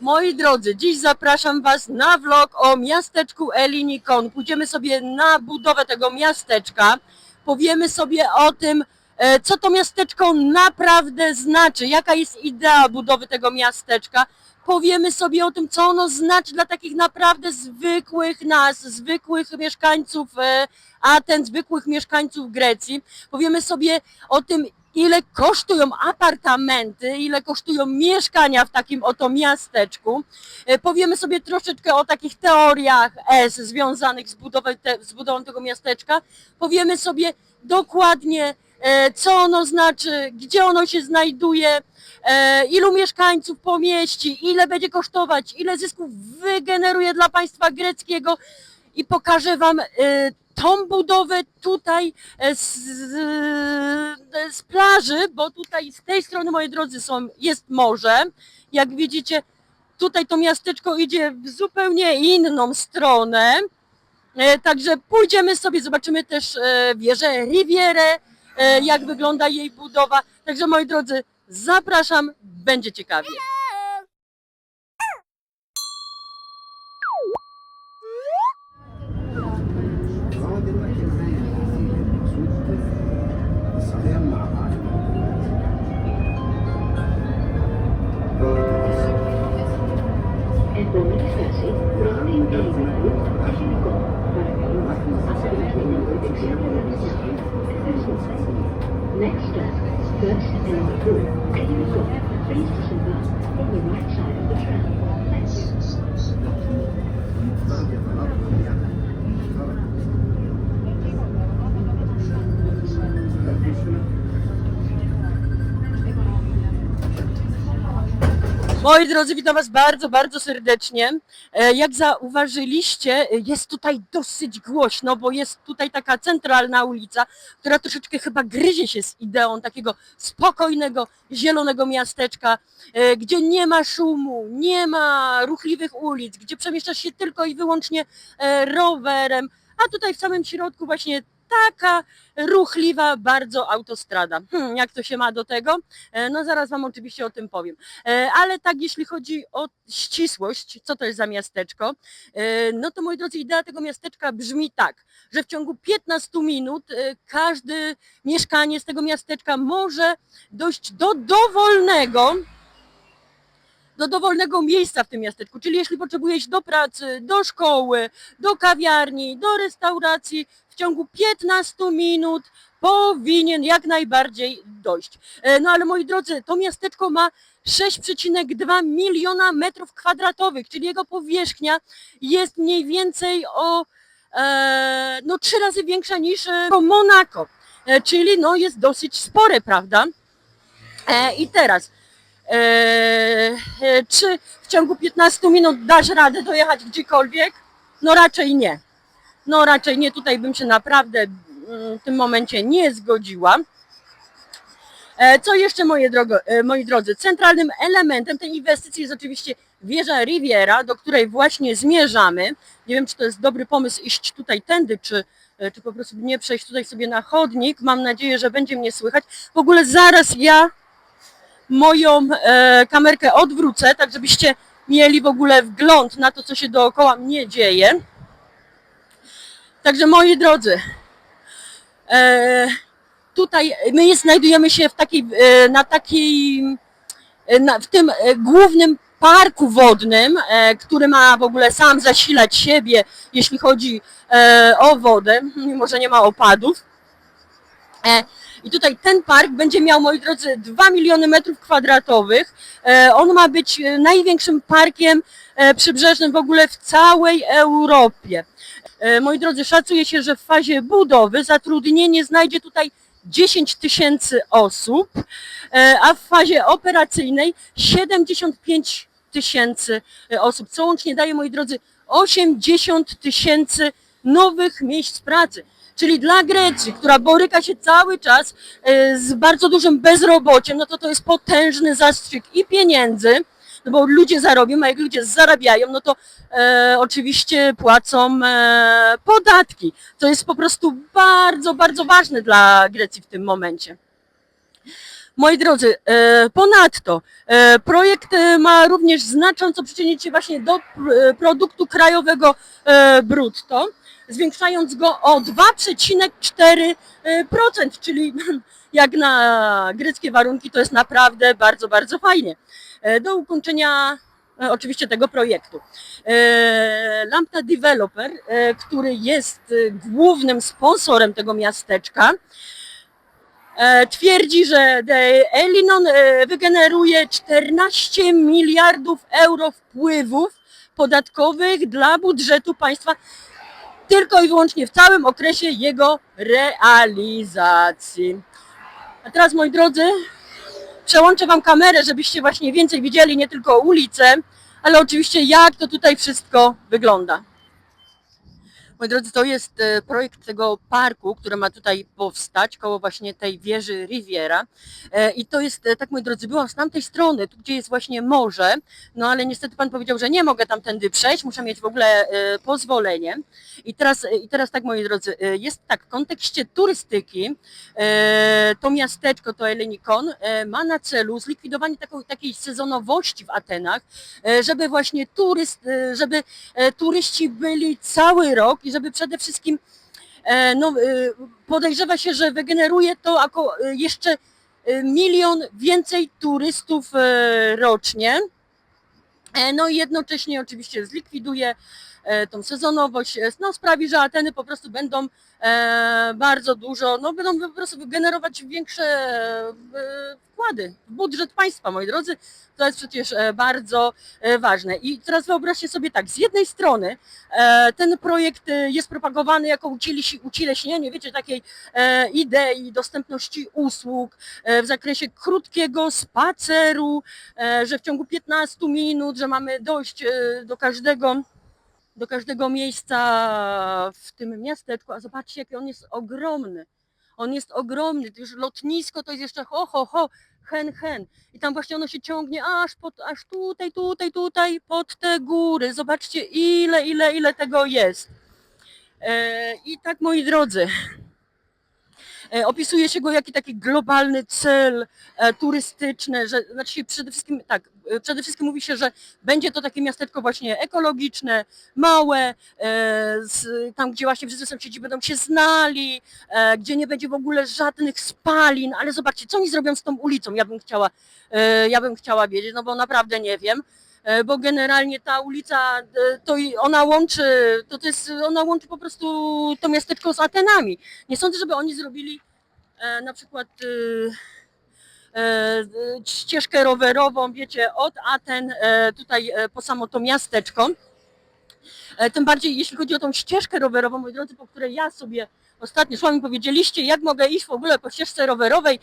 Moi drodzy, dziś zapraszam Was na vlog o miasteczku Elinikon. Pójdziemy sobie na budowę tego miasteczka. Powiemy sobie o tym, e, co to miasteczko naprawdę znaczy, jaka jest idea budowy tego miasteczka. Powiemy sobie o tym, co ono znaczy dla takich naprawdę zwykłych nas, zwykłych mieszkańców e, Aten, zwykłych mieszkańców Grecji. Powiemy sobie o tym, ile kosztują apartamenty, ile kosztują mieszkania w takim oto miasteczku. E, Powiemy sobie troszeczkę o takich teoriach S związanych z budową, te, z budową tego miasteczka. Powiemy sobie dokładnie, e, co ono znaczy, gdzie ono się znajduje, e, ilu mieszkańców pomieści, ile będzie kosztować, ile zysków wygeneruje dla państwa greckiego i pokażę Wam tą budowę tutaj e, z, z, plaży, bo tutaj z tej strony, moi drodzy, są, jest morze. Jak widzicie, tutaj to miasteczko idzie w zupełnie inną stronę. E, Także pójdziemy sobie, zobaczymy też e, wieżę Rivierę, jak wygląda jej budowa. Także moi drodzy, zapraszam, będzie ciekawie. Moi drodzy, witam Was bardzo, bardzo serdecznie. E, Jak zauważyliście, e, jest tutaj dosyć głośno, bo jest tutaj taka centralna ulica, która troszeczkę chyba gryzie się z ideą takiego spokojnego, zielonego miasteczka, e, gdzie nie ma szumu, nie ma ruchliwych ulic, gdzie przemieszczasz się tylko i wyłącznie rowerem, a tutaj w samym środku właśnie taka ruchliwa bardzo autostrada. Hmm, jak to się ma do tego? E, No zaraz Wam oczywiście o tym powiem. E, Ale tak jeśli chodzi o ścisłość, co to jest za miasteczko, e, no to moi drodzy, idea tego miasteczka brzmi tak, że w ciągu 15 minut każdy mieszkaniec tego miasteczka może dojść do dowolnego, do dowolnego miejsca w tym miasteczku. Czyli jeśli potrzebuje iść do pracy, do szkoły, do kawiarni, do restauracji, ciągu 15 minut powinien jak najbardziej dojść. E, No ale moi drodzy, to miasteczko ma 6,2 miliona metrów kwadratowych, czyli jego powierzchnia jest mniej więcej o e, no trzy razy większa niż e, Monako, e, czyli no jest dosyć spore, prawda? E, I teraz, e, czy w ciągu 15 minut dasz radę dojechać gdziekolwiek? No raczej nie. No raczej nie, tutaj bym się naprawdę mm, w tym momencie nie zgodziła. E, Co jeszcze, moje drogo, e, moi drodzy, centralnym elementem tej inwestycji jest oczywiście wieża Riviera, do której właśnie zmierzamy. Nie wiem, czy to jest dobry pomysł iść tutaj tędy, czy, e, czy po prostu nie przejść tutaj sobie na chodnik. Mam nadzieję, że będzie mnie słychać. W ogóle zaraz ja moją e, kamerkę odwrócę, tak żebyście mieli w ogóle wgląd na to, co się dookoła mnie dzieje. Także moi drodzy, e, tutaj my znajdujemy się w takiej, e, na takiej, e, w tym głównym parku wodnym, który ma w ogóle sam zasilać siebie, jeśli chodzi o wodę, mimo że nie ma opadów. I tutaj ten park będzie miał, moi drodzy, 2 miliony metrów kwadratowych. On ma być największym parkiem przybrzeżnym w ogóle w całej Europie. E, Moi drodzy, szacuje się, że w fazie budowy zatrudnienie znajdzie tutaj 10 tysięcy osób, e, a w fazie operacyjnej 75 tysięcy e, osób, co łącznie daje, moi drodzy, 80 tysięcy nowych miejsc pracy. Czyli dla Grecji, która boryka się cały czas z bardzo dużym bezrobociem, no to to jest potężny zastrzyk i pieniędzy, no bo ludzie zarobią, a jak ludzie zarabiają, no to e, oczywiście płacą e, podatki, co jest po prostu bardzo, bardzo ważne dla Grecji w tym momencie. Moi drodzy, e, ponadto e, projekt e, ma również znacząco przyczynić się właśnie do pr- produktu krajowego brutto, zwiększając go o 2,4%, e, czyli jak na greckie warunki to jest naprawdę bardzo, bardzo fajnie. E, Do ukończenia e, oczywiście tego projektu. Lambda Developer, który jest głównym sponsorem tego miasteczka, twierdzi, że Elinon wygeneruje 14 miliardów euro wpływów podatkowych dla budżetu państwa tylko i wyłącznie w całym okresie jego realizacji. A teraz, moi drodzy, przełączę Wam kamerę, żebyście właśnie więcej widzieli nie tylko ulicę, ale oczywiście jak to tutaj wszystko wygląda. Moi drodzy, to jest e, projekt tego parku, który ma tutaj powstać koło właśnie tej wieży Riviera. E, I to jest, e, tak moi drodzy, byłam z tamtej strony, tu gdzie jest właśnie morze, no ale niestety pan powiedział, że nie mogę tamtędy przejść, muszę mieć w ogóle pozwolenie. I teraz, I teraz tak moi drodzy, jest tak, w kontekście turystyki to miasteczko, to Elenikon ma na celu zlikwidowanie taką, takiej sezonowości w Atenach, żeby właśnie turyst, żeby turyści byli cały rok i żeby przede wszystkim e, no, e, podejrzewa się, że wygeneruje to e, jeszcze milion więcej turystów rocznie. No i jednocześnie oczywiście zlikwiduje tą sezonowość, e, no sprawi, że Ateny po prostu będą e, bardzo dużo, no będą po prostu generować większe e, wkłady w budżet państwa, moi drodzy. To jest przecież e, bardzo e, ważne. I teraz wyobraźcie sobie tak, z jednej strony e, ten projekt e, jest propagowany jako ucileśnienie, wiecie, takiej e, idei dostępności usług e, w zakresie krótkiego spaceru, e, że w ciągu 15 minut, że mamy dojść e, do każdego do każdego miejsca w tym miasteczku, a zobaczcie, jaki on jest ogromny. On jest ogromny, to już lotnisko to jest jeszcze ho, ho, ho, hen, hen. I tam właśnie ono się ciągnie aż, pod, aż tutaj, tutaj, tutaj, pod te góry. Zobaczcie, ile, ile, ile tego jest. E, I tak, moi drodzy, opisuje się go jaki taki globalny cel e, turystyczny, że znaczy przede wszystkim tak, e, przede wszystkim mówi się, że będzie to takie miasteczko właśnie ekologiczne, małe, e, z, tam gdzie właśnie wszyscy sąsiedzi będą się znali, e, gdzie nie będzie w ogóle żadnych spalin, ale zobaczcie, co oni zrobią z tą ulicą, ja bym chciała, e, ja bym chciała wiedzieć, no bo naprawdę nie wiem. E, Bo generalnie ta ulica, e, to ona łączy, to, to jest, ona łączy po prostu to miasteczko z Atenami. Nie sądzę, żeby oni zrobili e, na przykład e, ścieżkę rowerową, wiecie, od Aten tutaj po samo to miasteczko. Tym bardziej jeśli chodzi o tą ścieżkę rowerową, moi drodzy, po której ja sobie ostatnio szłam i powiedzieliście, jak mogę iść w ogóle po ścieżce rowerowej,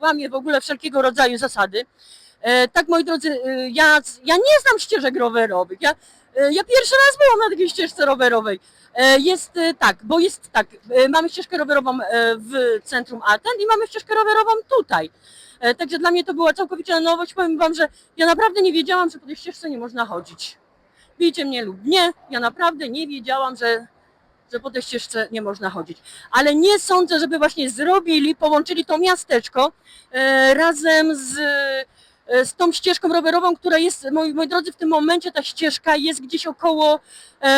łamię w ogóle wszelkiego rodzaju zasady. E, tak, moi drodzy, e, ja, ja nie znam ścieżek rowerowych. Ja, e, ja pierwszy raz byłam na takiej ścieżce rowerowej. Jest tak, bo jest tak, mamy ścieżkę rowerową w centrum Aten i mamy ścieżkę rowerową tutaj. Także dla mnie to była całkowicie nowość. Powiem Wam, że ja naprawdę nie wiedziałam, że po tej ścieżce nie można chodzić. Bijcie mnie lub nie, ja naprawdę nie wiedziałam, że, że po tej ścieżce nie można chodzić. Ale nie sądzę, żeby właśnie zrobili, połączyli to miasteczko razem z, z tą ścieżką rowerową, która jest, moi, moi drodzy, w tym momencie ta ścieżka jest gdzieś około, e,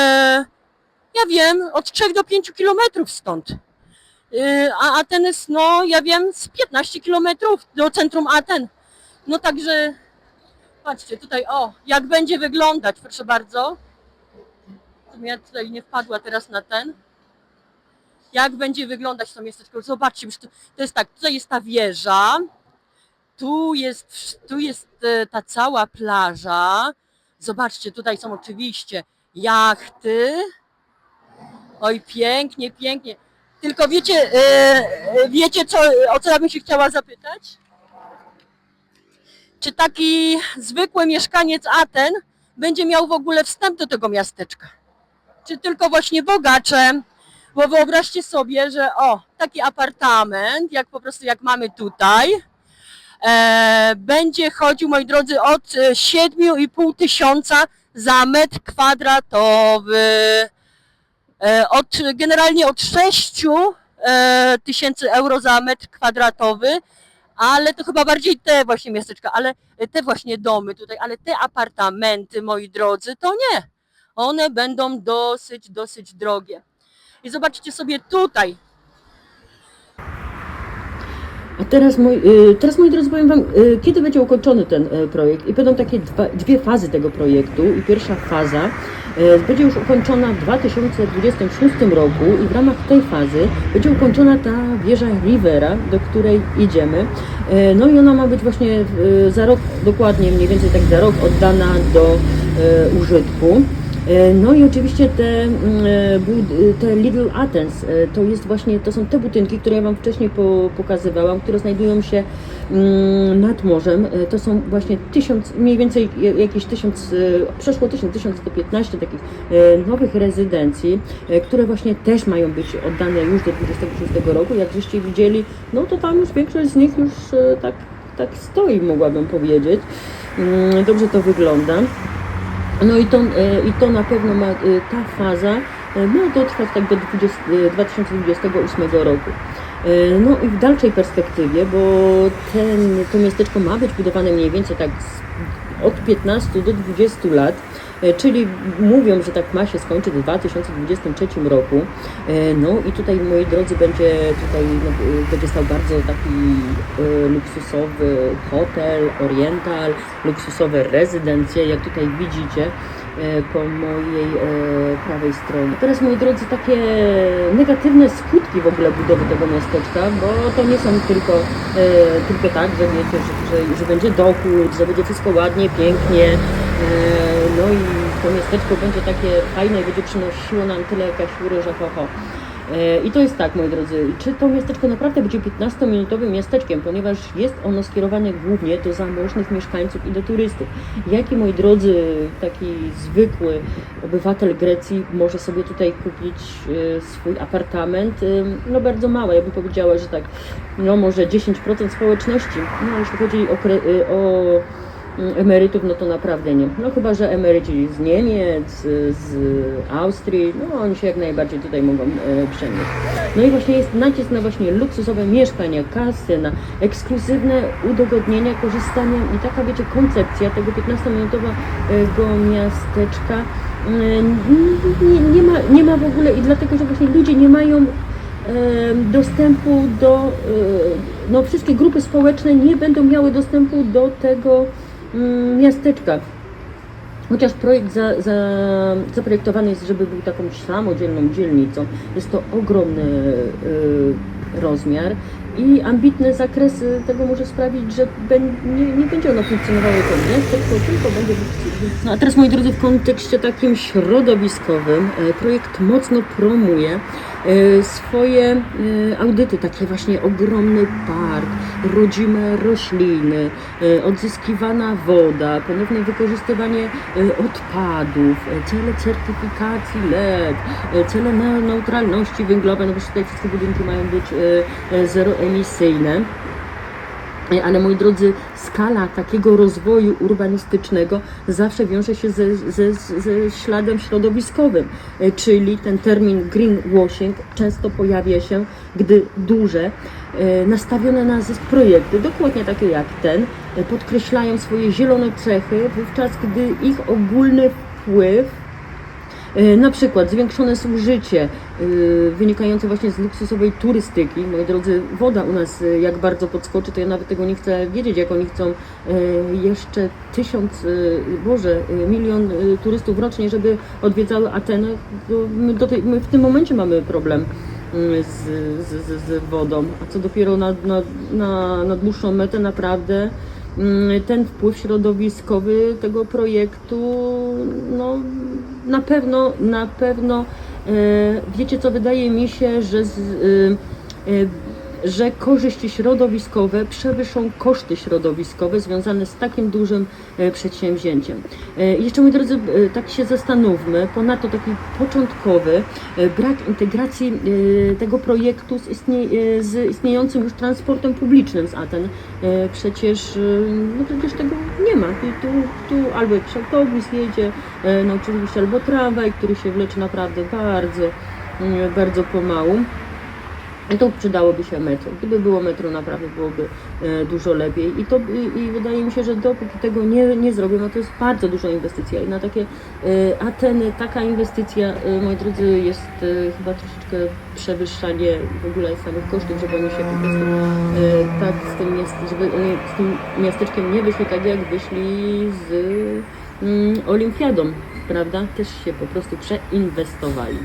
ja wiem, od 3 do 5 kilometrów stąd. E, a Aten jest, no, ja wiem, z 15 kilometrów do centrum Aten. No także Patrzcie, tutaj o, jak będzie wyglądać, proszę bardzo. Ja tutaj nie wpadła teraz na ten. Jak będzie wyglądać to miasteczko? Zobaczcie, już to, to jest tak, tutaj jest ta wieża, tu jest, tu jest e, ta cała plaża. Zobaczcie, tutaj są oczywiście jachty. Oj, pięknie, pięknie. Tylko wiecie, e, e, wiecie co, o co ja bym się chciała zapytać? czy taki zwykły mieszkaniec Aten będzie miał w ogóle wstęp do tego miasteczka? Czy tylko właśnie bogacze? Bo wyobraźcie sobie, że o, taki apartament, jak po prostu jak mamy tutaj, będzie chodził, moi drodzy, od e, 7,5 tysiąca za metr kwadratowy. E, od, generalnie od 6 e, tysięcy euro za metr kwadratowy, ale to chyba bardziej te właśnie miasteczka, ale te właśnie domy tutaj, ale te apartamenty, moi drodzy, to nie. One będą dosyć, dosyć drogie. I zobaczcie sobie tutaj. A teraz, y, teraz moi drodzy, powiem Wam, y, kiedy będzie ukończony ten y, projekt. I będą takie dwa, dwie fazy tego projektu. I pierwsza faza będzie już ukończona w 2026 roku i w ramach tej fazy będzie ukończona ta wieża Rivera, do której idziemy. No i ona ma być właśnie za rok, dokładnie mniej więcej tak za rok oddana do użytku. E, No i oczywiście te, mm, e, bud- te Little Athens, e, to jest właśnie, to są te budynki, które ja Wam wcześniej po, pokazywałam, które znajdują się mm, nad morzem. E, To są właśnie tysiąc, mniej więcej jakieś tysiąc, e, przeszło tysiąc, 1115 takich e, nowych rezydencji, e, które właśnie też mają być oddane już do 26 roku. Jak żeście widzieli, no to tam już większość z nich już e, tak, tak stoi, mogłabym powiedzieć. Mm, Dobrze to wygląda. No i to, e, i to na pewno ma, e, ta faza e, ma dotrwać tak do 20, e, 2028 roku. E, No i w dalszej perspektywie, bo ten, to miasteczko ma być budowane mniej więcej tak od 15 do 20 lat, e, czyli mówią, że tak ma się skończyć w 2023 roku. E, No i tutaj, moi drodzy, będzie tutaj no, e, będzie stał bardzo taki e, luksusowy hotel, oriental, luksusowe rezydencje, jak tutaj widzicie e, po mojej e, prawej stronie. Teraz, moi drodzy, takie negatywne skutki w ogóle budowy tego miasteczka, bo to nie są tylko, e, tylko tak, że wiecie, że, że, że będzie dochód, że będzie wszystko ładnie, pięknie, e, no i to miasteczko będzie takie fajne i będzie przynosiło nam tyle kasiury, że ho, ho. I to jest tak, moi drodzy, czy to miasteczko naprawdę będzie 15-minutowym miasteczkiem, ponieważ jest ono skierowane głównie do zamożnych mieszkańców i do turystów. Jaki, moi drodzy, taki zwykły obywatel Grecji może sobie tutaj kupić e, swój apartament? E, No bardzo mało, ja bym powiedziała, że tak, no może 10% społeczności. No jeśli chodzi o, e, o emerytów, no to naprawdę nie. No chyba, że emeryci z Niemiec, z Austrii, no oni się jak najbardziej tutaj mogą e, przenieść. No i właśnie jest nacisk na właśnie luksusowe mieszkania, kasy, na ekskluzywne udogodnienia, korzystanie i taka wiecie koncepcja tego 15-minutowego miasteczka e, nie, nie, ma, nie ma w ogóle i dlatego, że właśnie ludzie nie mają dostępu do, e, no wszystkie grupy społeczne nie będą miały dostępu do tego miasteczka. Chociaż projekt za, za, zaprojektowany jest, żeby był taką samodzielną dzielnicą, jest to ogromny y, rozmiar i ambitne zakresy tego może sprawić, że nie, nie będzie ono funkcjonowało jako miasteczko, tylko będzie no a teraz moi drodzy, w kontekście takim środowiskowym e, projekt mocno promuje e, swoje e, audyty, takie właśnie ogromny park, rodzime rośliny, odzyskiwana woda, ponowne wykorzystywanie odpadów, cele certyfikacji LED, cele neu- neutralności węglowej, no bo tutaj wszystkie budynki mają być e, e, zeroemisyjne. E, Ale moi drodzy, skala takiego rozwoju urbanistycznego zawsze wiąże się ze, ze, ze śladem środowiskowym, E, czyli ten termin greenwashing często pojawia się, gdy duże, e, nastawione na zysk projekty, dokładnie takie jak ten, podkreślają swoje zielone cechy, wówczas gdy ich ogólny wpływ Na przykład zwiększone zużycie e, wynikające właśnie z luksusowej turystyki. Moi drodzy, woda u nas e, jak bardzo podskoczy, to ja nawet tego nie chcę wiedzieć, jak oni chcą e, jeszcze tysiąc, e, Boże, e, milion e, turystów rocznie, żeby odwiedzały Atenę. My, tej, my w tym momencie mamy problem mm, z, z, z, z wodą, a co dopiero na, na, na, na dłuższą metę naprawdę mm, ten wpływ środowiskowy tego projektu, no na pewno, na pewno, e, wiecie co, wydaje mi się, że z, e, e, że korzyści środowiskowe przewyższą koszty środowiskowe związane z takim dużym e, przedsięwzięciem. E, Jeszcze moi drodzy, e, tak się zastanówmy, ponadto taki początkowy brak integracji tego projektu z, istnie, z istniejącym już transportem publicznym z Aten. Przecież, no przecież tego nie ma. Tu, tu albo jakiś autobus jedzie, no oczywiście albo tramwaj, który się wlecze naprawdę bardzo, mm, bardzo pomału. I tu przydałoby się metro. Gdyby było metro, naprawdę byłoby e, dużo lepiej. I, to, i, I wydaje mi się, że dopóki tego nie, nie zrobią, no to jest bardzo duża inwestycja. I na takie e, Ateny taka inwestycja, e, moi drodzy, jest chyba troszeczkę przewyższanie w ogóle samych kosztów, żeby oni się po prostu tak z tym, żeby oni z tym miasteczkiem nie wyszli tak, jak wyszli z mm, Olimpiadą, prawda? Też się po prostu przeinwestowali.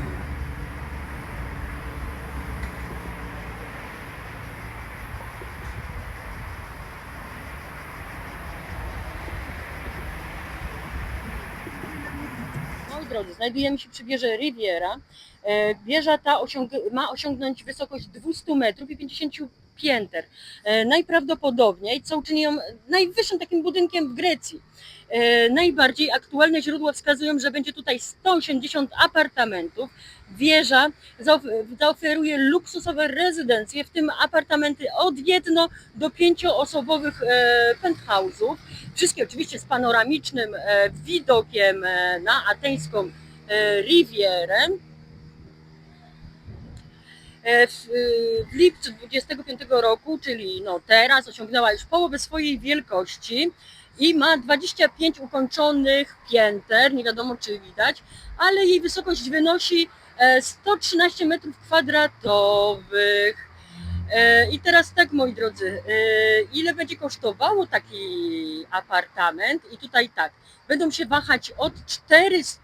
Moi drodzy, znajdujemy się przy wieży Riviera. E, Wieża ta osiąg ma osiągnąć wysokość 200 metrów i 50 pięter. E, Najprawdopodobniej, co uczyni ją najwyższym takim budynkiem w Grecji. E, Najbardziej aktualne źródła wskazują, że będzie tutaj 180 apartamentów. Wieża zaof- zaoferuje luksusowe rezydencje, w tym apartamenty od jedno do pięcioosobowych penthouse'ów. Wszystkie oczywiście z panoramicznym widokiem na ateńską Rivierę. E, W, w lipcu 25 roku, czyli no teraz, osiągnęła już połowę swojej wielkości i ma 25 ukończonych pięter, nie wiadomo czy widać, ale jej wysokość wynosi e, 113 metrów kwadratowych. E, I teraz tak, moi drodzy, e, ile będzie kosztowało taki apartament? I tutaj tak, będą się wahać od 400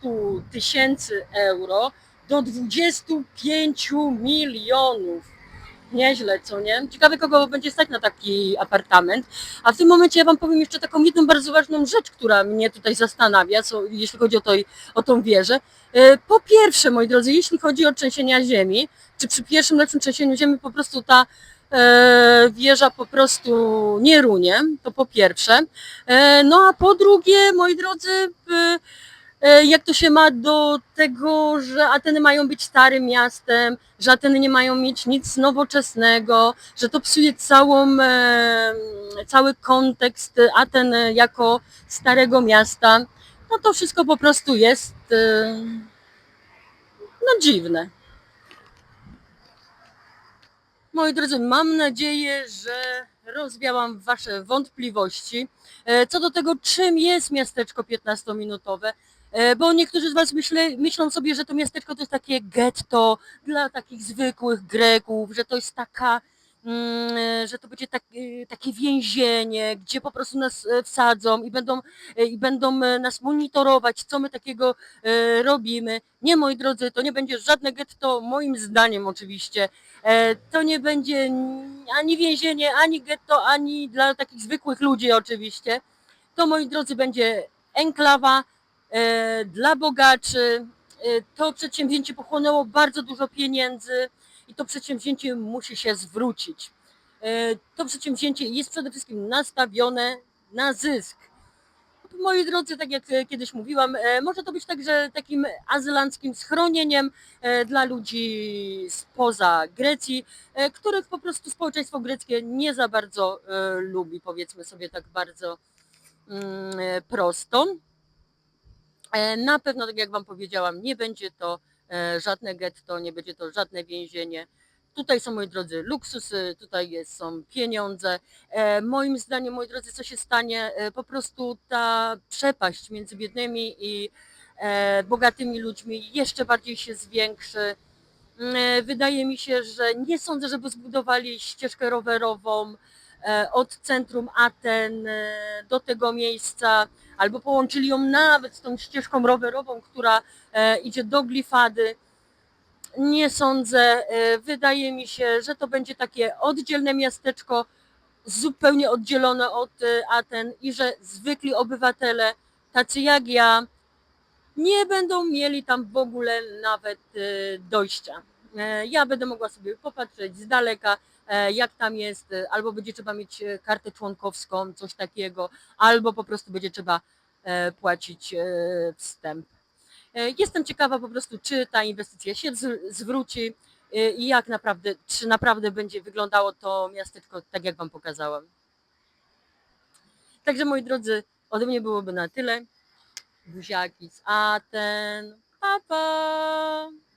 tysięcy euro do 25 milionów. Nieźle, co nie? Ciekawe, kogo będzie stać na taki apartament. A w tym momencie ja Wam powiem jeszcze taką jedną bardzo ważną rzecz, która mnie tutaj zastanawia, co, jeśli chodzi o, to, o tą wieżę. E, Po pierwsze, moi drodzy, jeśli chodzi o trzęsienia ziemi, czy przy pierwszym lepszym trzęsieniu ziemi po prostu ta e, wieża po prostu nie runie, to po pierwsze. E, no a po drugie, moi drodzy, jak to się ma do tego, że Ateny mają być starym miastem, że Ateny nie mają mieć nic nowoczesnego, że to psuje całą, e, cały kontekst Aten jako starego miasta, no to wszystko po prostu jest e, no dziwne. Moi drodzy, mam nadzieję, że rozwiałam Wasze wątpliwości e, co do tego, czym jest miasteczko 15-minutowe. E, Bo niektórzy z Was myślę, myślą sobie, że to miasteczko to jest takie getto dla takich zwykłych Greków, że to jest taka, mm, e, że to będzie tak, e, takie więzienie, gdzie po prostu nas wsadzą i będą, i będą nas monitorować, co my takiego robimy. Nie, moi drodzy, to nie będzie żadne getto, moim zdaniem oczywiście. To nie będzie ani więzienie, ani getto, ani dla takich zwykłych ludzi oczywiście. To, moi drodzy, będzie enklawa dla bogaczy. E, To przedsięwzięcie pochłonęło bardzo dużo pieniędzy i to przedsięwzięcie musi się zwrócić. E, To przedsięwzięcie jest przede wszystkim nastawione na zysk. Moi drodzy, tak jak e, kiedyś mówiłam, e, może to być także takim azylanckim schronieniem e, dla ludzi spoza Grecji, e, których po prostu społeczeństwo greckie nie za bardzo e, lubi, powiedzmy sobie tak bardzo mm, e, prosto. E, Na pewno, tak jak Wam powiedziałam, nie będzie to e, żadne getto, nie będzie to żadne więzienie. Tutaj są, moi drodzy, luksusy, tutaj jest, są pieniądze. E, moim zdaniem, moi drodzy, co się stanie? Po prostu ta przepaść między biednymi i bogatymi ludźmi jeszcze bardziej się zwiększy. Wydaje mi się, że nie sądzę, żeby zbudowali ścieżkę rowerową od centrum Aten e, do tego miejsca, albo połączyli ją nawet z tą ścieżką rowerową, która e, idzie do Glifady. Nie sądzę. E, Wydaje mi się, że to będzie takie oddzielne miasteczko, zupełnie oddzielone od e, Aten i że zwykli obywatele, tacy jak ja, nie będą mieli tam w ogóle nawet e, dojścia. E, Ja będę mogła sobie popatrzeć z daleka, e, jak tam jest, e, albo będzie trzeba mieć kartę członkowską, coś takiego, albo po prostu będzie trzeba płacić wstęp. Jestem ciekawa po prostu, czy ta inwestycja się zwróci i jak naprawdę, czy naprawdę będzie wyglądało to miasteczko tak, jak Wam pokazałam. Także moi drodzy, ode mnie byłoby na tyle. Buziaki z Aten. Pa, pa!